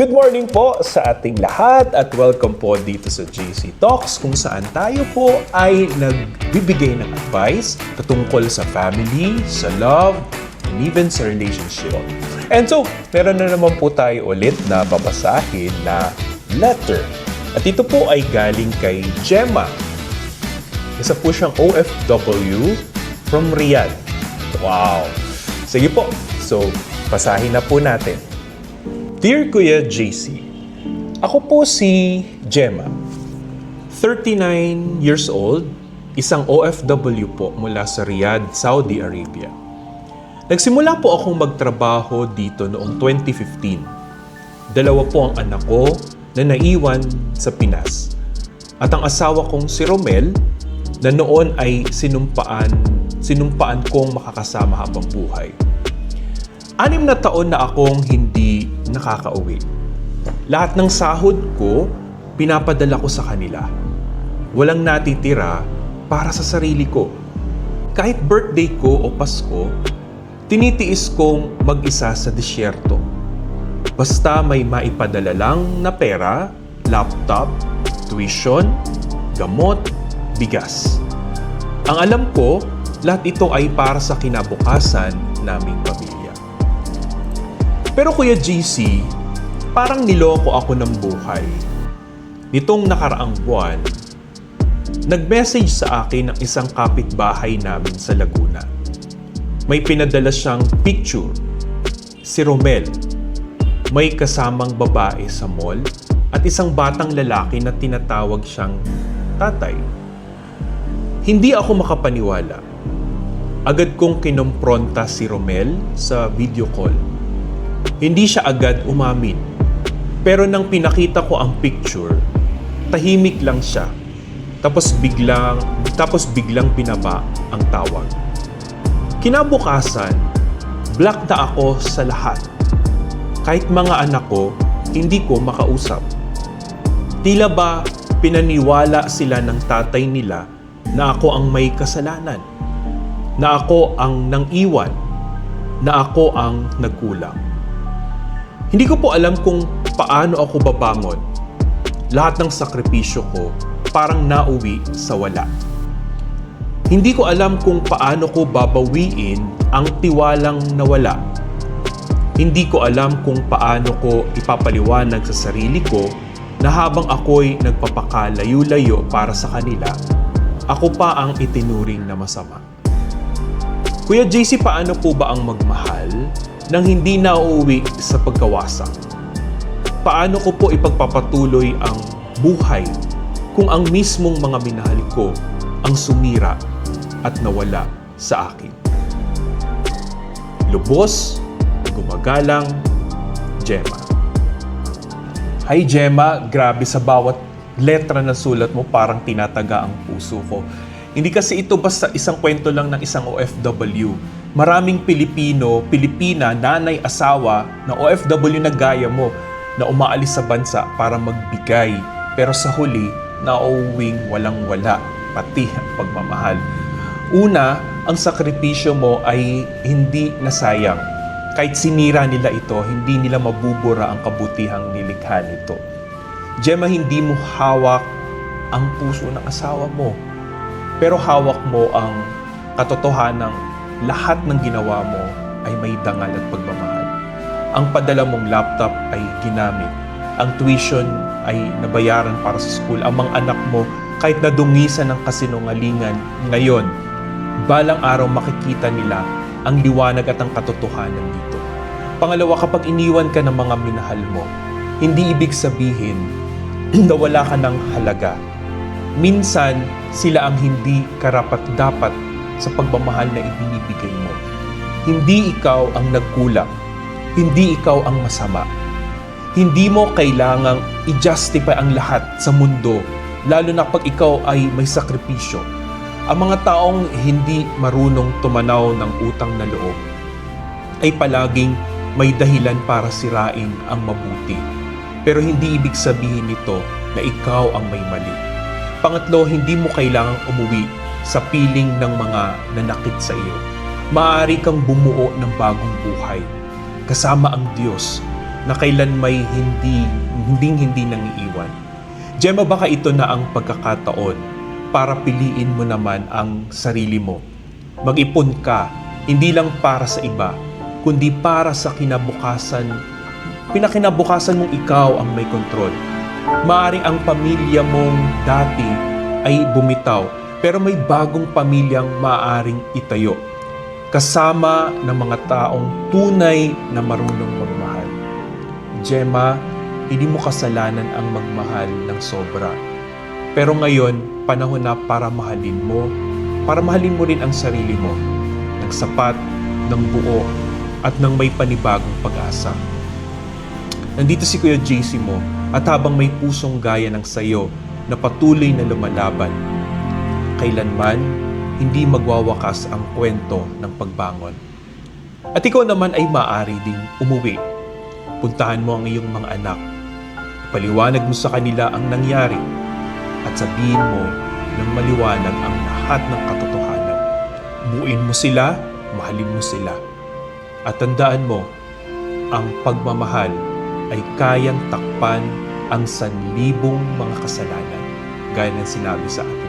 Good morning po sa ating lahat at welcome po dito sa JC Talks kung saan tayo po ay nagbibigay ng advice patungkol sa family, sa love, and even sa relationship. And so, meron na naman po tayo ulit na babasahin na letter. At ito po ay galing kay Gemma. Isa po siyang OFW from Riyadh. Wow! Sige po. So, basahin na po natin. Dear Kuya JC, ako po si Gemma. 39 years old, isang OFW po mula sa Riyadh, Saudi Arabia. Nagsimula po akong magtrabaho dito noong 2015. Dalawa po ang anak ko na naiwan sa Pinas. At ang asawa kong si Romel na noon ay sinumpaan, sinumpaan kong makakasama habang buhay. Anim na taon na akong hindi nakakauwi. Lahat ng sahod ko, pinapadala ko sa kanila. Walang natitira para sa sarili ko. Kahit birthday ko o Pasko, tinitiis kong mag-isa sa disyerto. Basta may maipadala lang na pera, laptop, tuition, gamot, bigas. Ang alam ko, lahat ito ay para sa kinabukasan naming pamilya. Pero Kuya GC, parang niloko ako ng buhay. Nitong nakaraang buwan, nag-message sa akin ng isang kapitbahay namin sa Laguna. May pinadala siyang picture. Si Romel, may kasamang babae sa mall at isang batang lalaki na tinatawag siyang tatay. Hindi ako makapaniwala. Agad kong kinompronta si Romel sa video call. Hindi siya agad umamin. Pero nang pinakita ko ang picture, tahimik lang siya. Tapos biglang, tapos biglang pinaba ang tawag. Kinabukasan, black na ako sa lahat. Kahit mga anak ko, hindi ko makausap. Tila ba pinaniwala sila ng tatay nila na ako ang may kasalanan, na ako ang nang iwan, na ako ang nagkulang. Hindi ko po alam kung paano ako babangon. Lahat ng sakripisyo ko parang nauwi sa wala. Hindi ko alam kung paano ko babawiin ang tiwalang nawala. Hindi ko alam kung paano ko ipapaliwanag sa sarili ko na habang ako'y nagpapakalayo-layo para sa kanila, ako pa ang itinuring na masama. Kuya JC, paano po ba ang magmahal nang hindi nauuwi sa pagkawasak? Paano ko po ipagpapatuloy ang buhay kung ang mismong mga minahal ko ang sumira at nawala sa akin? Lubos, gumagalang, Gemma. Hi Gemma, grabe sa bawat letra na sulat mo parang tinataga ang puso ko. Hindi kasi ito basta isang kwento lang ng isang OFW. Maraming Pilipino, Pilipina, nanay, asawa na OFW na gaya mo na umaalis sa bansa para magbigay. Pero sa huli, nauuwing walang-wala, pati ang pagmamahal. Una, ang sakripisyo mo ay hindi nasayang. Kahit sinira nila ito, hindi nila mabubura ang kabutihang nilikha nito. Gemma, hindi mo hawak ang puso ng asawa mo. Pero hawak mo ang katotohanang lahat ng ginawa mo ay may dangal at pagmamahal. Ang padala mong laptop ay ginamit. Ang tuition ay nabayaran para sa school. Ang mga anak mo, kahit nadungisan ng kasinungalingan, ngayon, balang araw makikita nila ang liwanag at ang katotohanan dito. Pangalawa, kapag iniwan ka ng mga minahal mo, hindi ibig sabihin na wala ka ng halaga. Minsan, sila ang hindi karapat-dapat sa pagmamahal na ibinibigay mo. Hindi ikaw ang nagkulang. Hindi ikaw ang masama. Hindi mo kailangang i-justify ang lahat sa mundo, lalo na pag ikaw ay may sakripisyo. Ang mga taong hindi marunong tumanaw ng utang na loob ay palaging may dahilan para sirain ang mabuti. Pero hindi ibig sabihin nito na ikaw ang may mali. Pangatlo, hindi mo kailangang umuwi sa piling ng mga nanakit sa iyo. Maaari kang bumuo ng bagong buhay kasama ang Diyos na kailan may hindi, hinding hindi nangiiwan. Gemma, baka ito na ang pagkakataon para piliin mo naman ang sarili mo. Mag-ipon ka, hindi lang para sa iba, kundi para sa kinabukasan, pinakinabukasan mong ikaw ang may kontrol. Maaring ang pamilya mong dati ay bumitaw, pero may bagong pamilyang maaring itayo. Kasama ng mga taong tunay na marunong magmahal. Gemma, hindi mo kasalanan ang magmahal ng sobra. Pero ngayon, panahon na para mahalin mo, para mahalin mo rin ang sarili mo, ng sapat, ng buo, at ng may panibagong pag-asa. Nandito si Kuya JC mo at habang may pusong gaya ng sayo na patuloy na lumalaban, kailanman hindi magwawakas ang kwento ng pagbangon. At ikaw naman ay maaari ding umuwi. Puntahan mo ang iyong mga anak. Paliwanag mo sa kanila ang nangyari at sabihin mo ng maliwanag ang lahat ng katotohanan. Buuin mo sila, mahalin mo sila. At tandaan mo, ang pagmamahal ay kayang takpan ang sanlibong mga kasalanan gaya ng sinabi sa atin.